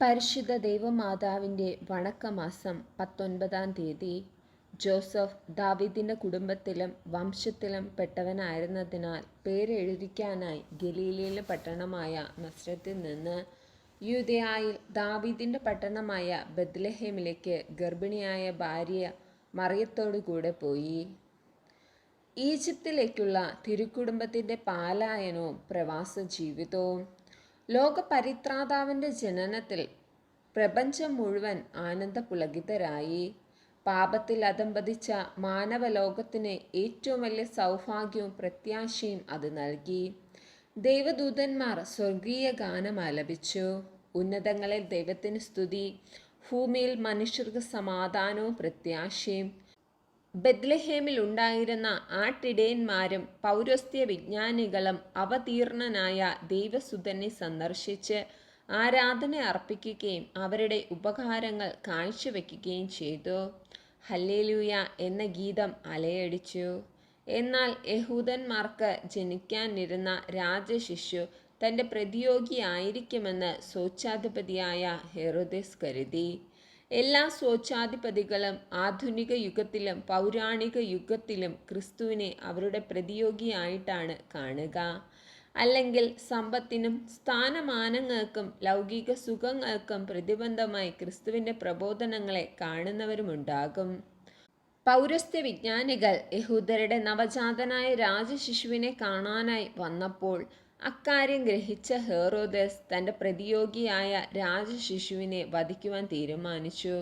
പരിശുദ്ധ ദൈവമാതാവിന്റെ വണക്കമാസം പത്തൊൻപതാം തീയതി ജോസഫ് ദാവിദിന്റെ കുടുംബത്തിലും വംശത്തിലും പെട്ടവനായിരുന്നതിനാൽ പേരെഴുതിക്കാനായി ഗലീലയിലെ പട്ടണമായ നസ്രത്തിൽ നിന്ന് യൂദയായിൽ ദാവിദിന്റെ പട്ടണമായ ബദ്ലഹേമിലേക്ക് ഗർഭിണിയായ ഭാര്യ മറിയത്തോടുകൂടെ പോയി. ഈജിപ്തിലേക്കുള്ള തിരുക്കുടുംബത്തിന്റെ പാലായനവും പ്രവാസ ജീവിതവും ലോകപരിത്രാതാവിന്റെ ജനനത്തിൽ പ്രപഞ്ചം മുഴുവൻ ആനന്ദപുളകിതരായി. പാപത്തിൽ അതമ്പതിച്ച മാനവലോകത്തിന് ഏറ്റവും വലിയ സൗഭാഗ്യവും പ്രത്യാശയും അത് നൽകി. ദൈവദൂതന്മാർ സ്വർഗീയ ഗാനം ആലപിച്ചു. ഉന്നതങ്ങളിൽ ദൈവത്തിന് സ്തുതി. ഭൂമിയിൽ മനുഷ്യർക്ക് സമാധാനവും പ്രത്യാശയും. ബദ്ലഹേമിൽ ഉണ്ടായിരുന്ന ആട്ടിടയന്മാരും പൗരസ്ത്യ വിജ്ഞാനികളും അവതീർണനായ ദൈവസുതനെ സന്ദർശിച്ച് ആരാധന അർപ്പിക്കുകയും അവരുടെ ഉപകാരങ്ങൾ കാഴ്ചവെക്കുകയും ചെയ്തു. ഹല്ലേലൂയ എന്ന ഗീതം അലയടിച്ചു. എന്നാൽ യഹൂദന്മാർക്ക് ജനിക്കാനിരുന്ന രാജശിശു തന്റെ പ്രതിയോഗിയായിരിക്കുമെന്ന് സ്വച്ഛാധിപതിയായ ഹെറുദിസ് കരുതി. എല്ലാ സ്വച്ഛാധിപതികളും ആധുനിക യുഗത്തിലും പൗരാണിക യുഗത്തിലും ക്രിസ്തുവിനെ അവരുടെ പ്രതിയോഗിയായിട്ടാണ് കാണുക. അല്ലെങ്കിൽ സമ്പത്തിനും സ്ഥാനമാനങ്ങൾക്കും ലൗകിക സുഖങ്ങൾക്കും പ്രതിബന്ധമായി ക്രിസ്തുവിന്റെ പ്രബോധനങ്ങളെ കാണുന്നവരുമുണ്ടാകും. പൗരസ്ത്യ വിജ്ഞാനികൾ യഹൂദരുടെ നവജാതനായ രാജശിശുവിനെ കാണാനായി വന്നപ്പോൾ അക്കാര്യം ഗ്രഹിച്ച ഹെറോദസ് തന്റെ പ്രതിയോഗിയായ രാജശിശുവിനെ വധിക്കുവാൻ തീരുമാനിച്ചു.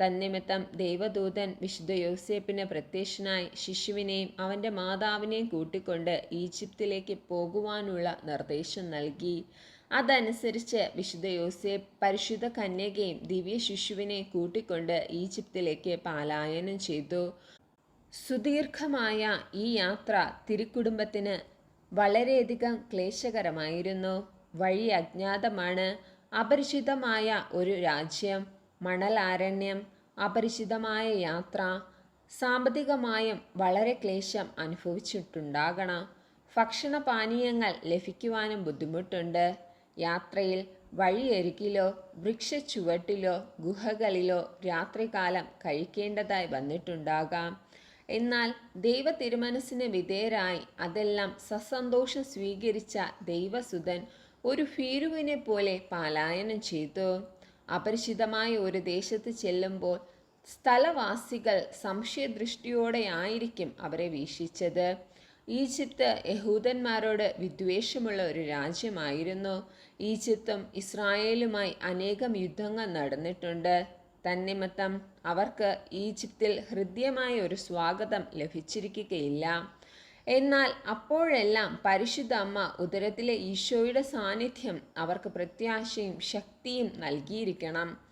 തന്നിമിത്തം ദൈവദൂതൻ വിശുദ്ധ യോസേപ്പിന് പ്രത്യക്ഷനായി ശിശുവിനെയും അവന്റെ മാതാവിനെയും കൂട്ടിക്കൊണ്ട് ഈജിപ്തിലേക്ക് പോകുവാനുള്ള നിർദ്ദേശം നൽകി. അതനുസരിച്ച് വിശുദ്ധ യോസേപ്പ് പരിശുദ്ധ കന്യകയും ദിവ്യ ശിശുവിനെ കൂട്ടിക്കൊണ്ട് ഈജിപ്തിലേക്ക് പാലായനം ചെയ്തു. സുദീർഘമായ ഈ യാത്ര തിരുക്കുടുംബത്തിന് വളരെയധികം ക്ലേശകരമായിരുന്നു. വഴി അജ്ഞാതമാണ്. അപരിചിതമായ ഒരു രാജ്യം മണലാരണ്യം അപരിചിതമായ യാത്ര സാമ്പത്തികമായും വളരെ ക്ലേശം അനുഭവിച്ചിട്ടുണ്ടാകണം. ഭക്ഷണപാനീയങ്ങൾ ലഭിക്കുവാനും ബുദ്ധിമുട്ടുണ്ട്. യാത്രയിൽ വഴിയരികിലോ വൃക്ഷച്ചുവട്ടിലോ ഗുഹകളിലോ രാത്രികാലം കഴിക്കേണ്ടതായി വന്നിട്ടുണ്ടാകാം. എന്നാൽ ദൈവ തിരുമനസ്സിന് വിധേയരായി അതെല്ലാം സസന്തോഷം സ്വീകരിച്ച ദൈവസുതൻ ഒരു ഭീരുവിനെ പോലെ പലായനം ചെയ്തു. അപരിചിതമായ ഒരു ദേശത്ത് ചെല്ലുമ്പോൾ സ്ഥലവാസികൾ സംശയദൃഷ്ടിയോടെയായിരിക്കും അവരെ വീക്ഷിച്ചത്. ഈജിപ്ത് യഹൂദന്മാരോട് വിദ്വേഷമുള്ള ഒരു രാജ്യമായിരുന്നു. ഈജിപ്തും ഇസ്രായേലുമായി അനേകം യുദ്ധങ്ങൾ നടന്നിട്ടുണ്ട്. തന്നിമിത്തം അവർക്ക് ഈജിപ്തിൽ ഹൃദ്യമായ ഒരു സ്വാഗതം ലഭിച്ചിരിക്കുകയില്ല. എന്നാൽ അപ്പോഴെല്ലാം പരിശുദ്ധ അമ്മ ഉദരത്തിലെ ഈശോയുടെ സാന്നിധ്യം അവർക്ക് പ്രത്യാശയും ശക്തിയും നൽകിയിരിക്കണം.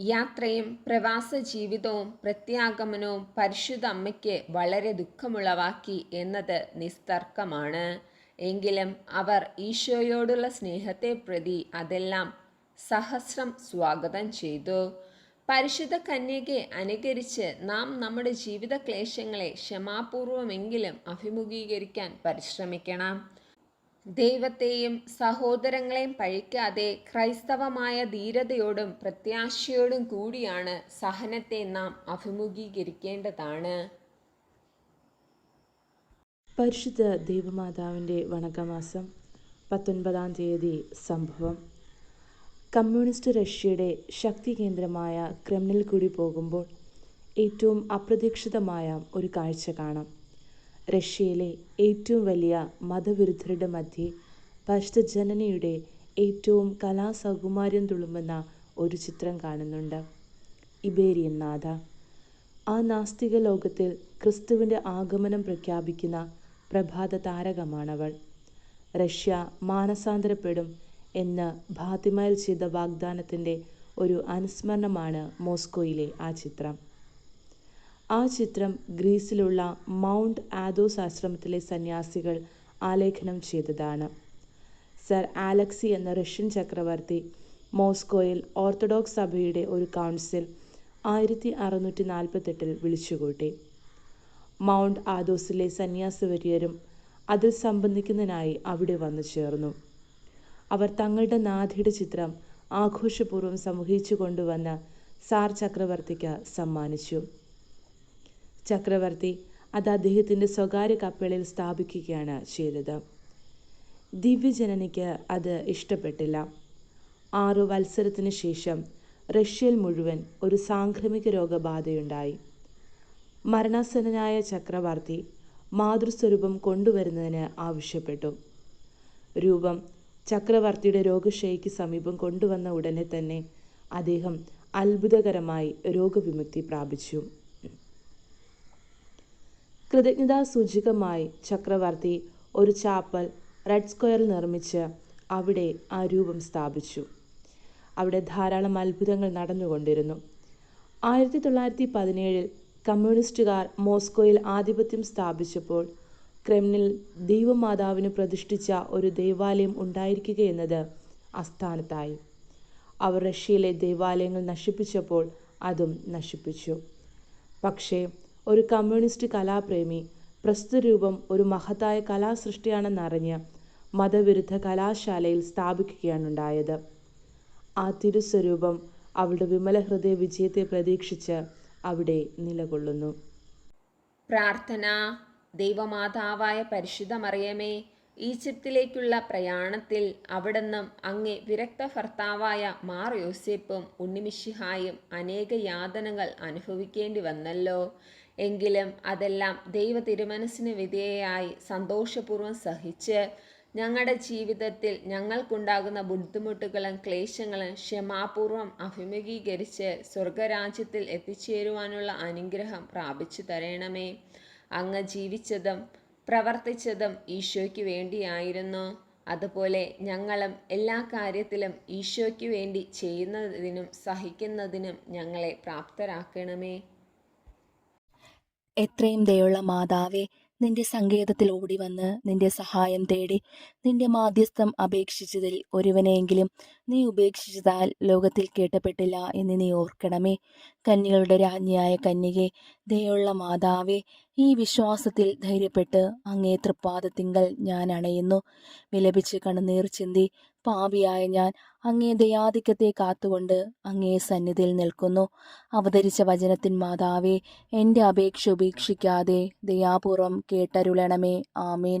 യാത്രയും പ്രവാസ ജീവിതവും പ്രത്യാഗമനവും പരിശുദ്ധ അമ്മയ്ക്ക് വളരെ ദുഃഖമുളവാക്കി എന്നത് നിസ്തർക്കമാണ്. എങ്കിലും അവർ ഈശോയോടുള്ള സ്നേഹത്തെ പ്രതി അതെല്ലാം സഹസ്രം സ്വാഗതം ചെയ്തു. പരിശുദ്ധ കന്യകയെ അനുകരിച്ച് നാം നമ്മുടെ ജീവിത ക്ലേശങ്ങളെ ക്ഷമാപൂർവമെങ്കിലും അഭിമുഖീകരിക്കാൻ പരിശ്രമിക്കണം. ദൈവത്തെയും സഹോദരങ്ങളെയും പഴിക്കാതെ ക്രൈസ്തവമായ ധീരതയോടും പ്രത്യാശയോടും കൂടിയാണ് സഹനത്തെ നാം അഭിമുഖീകരിക്കേണ്ടതാണ്. പരിശുദ്ധ ദൈവമാതാവിന്റെ വണക്കമാസം പത്തൊൻപതാം തീയതി സംഭവം. കമ്മ്യൂണിസ്റ്റ് റഷ്യയുടെ ശക്തി കേന്ദ്രമായ ക്രെംലിൽ കൂടി പോകുമ്പോൾ ഏറ്റവും അപ്രതീക്ഷിതമായ ഒരു കാഴ്ച കാണാം. റഷ്യയിലെ ഏറ്റവും വലിയ മതവിരുദ്ധരുടെ മധ്യേ പരിശുദ്ധ ജനനയുടെ ഏറ്റവും കലാസൗകുമാര്യം തുളുമ്പുന്ന ഒരു ചിത്രം കാണുന്നുണ്ട്. ഇബേരിയൻ നാഥ. ആ നാസ്തിക ലോകത്തിൽ ക്രിസ്തുവിന്റെ ആഗമനം പ്രഖ്യാപിക്കുന്ന പ്രഭാത താരകമാണവൾ. റഷ്യ മാനസാന്തരപ്പെടും എന്ന് ഫാത്തിമയിൽ ചെയ്ത വാഗ്ദാനത്തിന്റെ ഒരു അനുസ്മരണമാണ് മോസ്കോയിലെ ആ ചിത്രം. ആ ചിത്രം ഗ്രീസിലുള്ള മൗണ്ട് ആദോസ് ആശ്രമത്തിലെ സന്യാസികൾ ആലേഖനം ചെയ്തതാണ്. സർ ആലക്സി എന്ന റഷ്യൻ ചക്രവർത്തി മോസ്കോയിൽ ഓർത്തഡോക്സ് സഭയുടെ ഒരു കൗൺസിൽ ആയിരത്തി അറുന്നൂറ്റി നാൽപ്പത്തെട്ടിൽ വിളിച്ചുകൂട്ടി. മൗണ്ട് ആദോസിലെ സന്യാസിവര്യരും അതിൽ സംബന്ധിക്കുന്നതിനായി അവിടെ വന്നു ചേർന്നു. അവർ തങ്ങളുടെ നാഥിയുടെ ചിത്രം ആഘോഷപൂർവം സംവഹിച്ചു കൊണ്ടുവന്ന സാർ ചക്രവർത്തിക്ക് സമ്മാനിച്ചു. ചക്രവർത്തി അത് അദ്ദേഹത്തിന്റെ സ്വകാര്യ കപ്പലിൽ സ്ഥാപിക്കുകയാണ് ചെയ്തത്. ദിവ്യജനനിക്ക് അത് ഇഷ്ടപ്പെട്ടില്ല. ആറു വത്സരത്തിന് ശേഷം റഷ്യയിൽ മുഴുവൻ ഒരു സാംക്രമിക രോഗബാധയുണ്ടായി. മരണാസന്നനായ ചക്രവർത്തി മാതൃസ്വരൂപം കൊണ്ടുവരുന്നതിന് ആവശ്യപ്പെട്ടു. രൂപം ചക്രവർത്തിയുടെ രോഗശയ്ക്ക് സമീപം കൊണ്ടുവന്ന ഉടനെ തന്നെ അദ്ദേഹം അത്ഭുതകരമായി രോഗവിമുക്തി പ്രാപിച്ചു. കൃതജ്ഞതാ സൂചികമായി ചക്രവർത്തി ഒരു ചാപ്പൽ റെഡ് സ്ക്വയറിൽ നിർമ്മിച്ച് അവിടെ ആ രൂപം സ്ഥാപിച്ചു. അവിടെ ധാരാളം അത്ഭുതങ്ങൾ നടന്നുകൊണ്ടിരുന്നു. ആയിരത്തി തൊള്ളായിരത്തി പതിനേഴിൽ കമ്മ്യൂണിസ്റ്റുകാർ മോസ്കോയിൽ ആധിപത്യം സ്ഥാപിച്ചപ്പോൾ ക്രെംലിൽ ദൈവമാതാവിന് പ്രതിഷ്ഠിച്ച ഒരു ദേവാലയം ഉണ്ടായിരിക്കുകയെന്നത് അസ്ഥാനത്തായി അവർ റഷ്യയിലെ ദേവാലയങ്ങൾ നശിപ്പിച്ചപ്പോൾ അതും നശിപ്പിച്ചു. പക്ഷേ ഒരു കമ്മ്യൂണിസ്റ്റ് കലാപ്രേമി പ്രസ്തുത രൂപം ഒരു മഹത്തായ കലാസൃഷ്ടിയാണെന്നറിഞ്ഞ് മതവിരുദ്ധ കലാശാലയിൽ സ്ഥാപിക്കുകയാണുണ്ടായത്. ആ തിരുസ്വരൂപം അവളുടെ വിമല ഹൃദയ വിജയത്തെ പ്രതീക്ഷിച്ച് അവിടെ നിലകൊള്ളുന്നു. പ്രാർത്ഥന ദൈവമാതാവായ പരിശുദ്ധ മറിയമേ ഈജിപ്തിലേക്കുള്ള പ്രയാണത്തിൽ അവിടുന്ന് അങ്ങേ വിരക്ത ഭർത്താവായ മാർ യോസേപ്പും ഉണ്ണിമിഷിഹായും അനേക യാതനകൾ അനുഭവിക്കേണ്ടി വന്നല്ലോ. എങ്കിലും അതെല്ലാം ദൈവ തിരുമനസ്സിന് വിധേയയായി സന്തോഷപൂർവം സഹിച്ച് ഞങ്ങളുടെ ജീവിതത്തിൽ ഞങ്ങൾക്കുണ്ടാകുന്ന ബുദ്ധിമുട്ടുകളും ക്ലേശങ്ങളും ക്ഷമാപൂർവം അഭിമുഖീകരിച്ച് സ്വർഗരാജ്യത്തിൽ എത്തിച്ചേരുവാനുള്ള അനുഗ്രഹം പ്രാപിച്ചു തരണമേ അങ്ങ് ജീവിച്ചതും പ്രവർത്തിച്ചതും ഈശോയ്ക്ക് വേണ്ടിയായിരുന്നു. അതുപോലെ ഞങ്ങളും എല്ലാ കാര്യത്തിലും ഈശോയ്ക്ക് വേണ്ടി ചെയ്യുന്നതിനും സഹിക്കുന്നതിനും ഞങ്ങളെ പ്രാപ്തരാക്കണമേ. എത്രയും ദയുള്ള മാതാവേ നിന്റെ സങ്കേതത്തിൽ ഓടി വന്ന് നിന്റെ സഹായം തേടി നിന്റെ മാധ്യസ്ഥം അപേക്ഷിച്ചതിൽ ഒരുവനെയെങ്കിലും നീ ഉപേക്ഷിച്ചതാൽ ലോകത്തിൽ കേട്ടപ്പെട്ടില്ല എന്ന് നീ ഓർക്കണമേ. കന്യകളുടെ രാജ്ഞിയായ കന്യകെ ദയുള്ള മാതാവെ ഈ വിശ്വാസത്തിൽ ധൈര്യപ്പെട്ട് അങ്ങേ തൃപ്പാദത്തിങ്കൽ ഞാൻ അണയുന്നു. വിലപിച്ച് കണ്ണുനീർ ചിന്തി പാപിയായ ഞാൻ അങ്ങേ ദയാധിക്യത്തെ കാത്തുകൊണ്ട് അങ്ങേ സന്നിധിയിൽ നിൽക്കുന്നു. അവതരിച്ച വചനത്തിൻ മാതാവേ എന്റെ അപേക്ഷ ഉപേക്ഷിക്കാതെ ദയാപൂർവം കേട്ടരുളണമേ. ആമേൻ.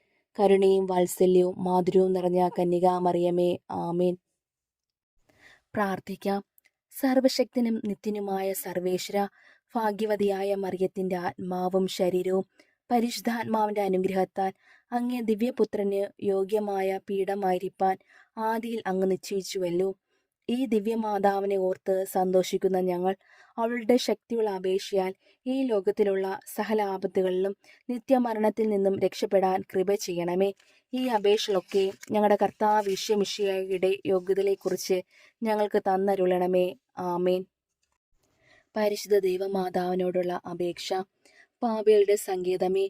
കരുണയും വാത്സല്യവും മാധുര്യവും നിറഞ്ഞ കന്യകാമറിയമേ ആമേൻ. പ്രാർത്ഥിക്കാം. സർവശക്തനും നിത്യനുമായ സർവേശ്വര ഭാഗ്യവതിയായ മറിയത്തിന്റെ ആത്മാവും ശരീരവും പരിശുദ്ധാത്മാവിന്റെ അനുഗ്രഹത്താൽ അങ്ങേ ദിവ്യപുത്രന് യോഗ്യമായ പീഠമായിരിക്കാൻ ആദിയിൽ അങ്ങ് നിശ്ചയിച്ചുവല്ലോ. ഈ ദിവ്യമാതാവിനെ ഓർത്ത് സന്തോഷിക്കുന്ന ഞങ്ങൾ അവളുടെ ശക്തിയുള്ള അപേക്ഷയാൽ ഈ ലോകത്തിലുള്ള സകല ആപത്തുകളിലും നിത്യമരണത്തിൽ നിന്നും രക്ഷപ്പെടാൻ കൃപ ചെയ്യണമേ. ഈ അപേക്ഷകളൊക്കെ ഞങ്ങളുടെ കർത്താവ് വിശ്വമിഷിയുടെ യോഗ്യതയെക്കുറിച്ച് ഞങ്ങൾക്ക് തന്നരുളണമേ. ആമേൻ. പരിശുദ്ധ ദൈവമാതാവിനോടുള്ള അപേക്ഷ. പാപികളുടെ സങ്കേതമേ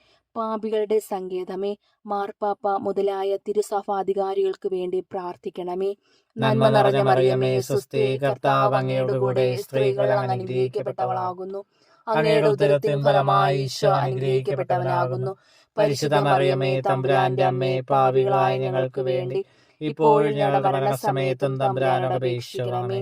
പാപികളുടെ സങ്കേതമേ മാർപ്പാപ്പ മുതലായ തിരുസഭാധികാരികൾക്ക് വേണ്ടി പ്രാർത്ഥിക്കണമേ. നന്മ നിറഞ്ഞ മറിയമേ സുസ്ഥി കർത്താവ് അങ്ങയുടെ കൂടെ സ്ത്രീകൾ അനുഗ്രഹിക്കപ്പെട്ടവളാകുന്നു. അങ്ങയുടെ ഉദരത്തിൻ ഫലമായി ഈശോ അനുഗ്രഹിക്കപ്പെട്ടവനാകുന്നു. പരിശുദ്ധ മറിയമേ തമ്പുരാന്റെ അമ്മേ പാപികളായ ഞങ്ങൾക്ക് വേണ്ടി ഇപ്പോഴും ഞങ്ങളുടെ മരണസമയത്തും തമ്പുരാനോട് അപേക്ഷിക്കണമേ.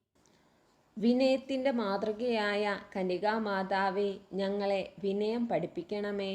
വിനയത്തിന്റെ മാതൃകയായ കനികാമാതാവേ ഞങ്ങളെ വിനയം പഠിപ്പിക്കണമേ.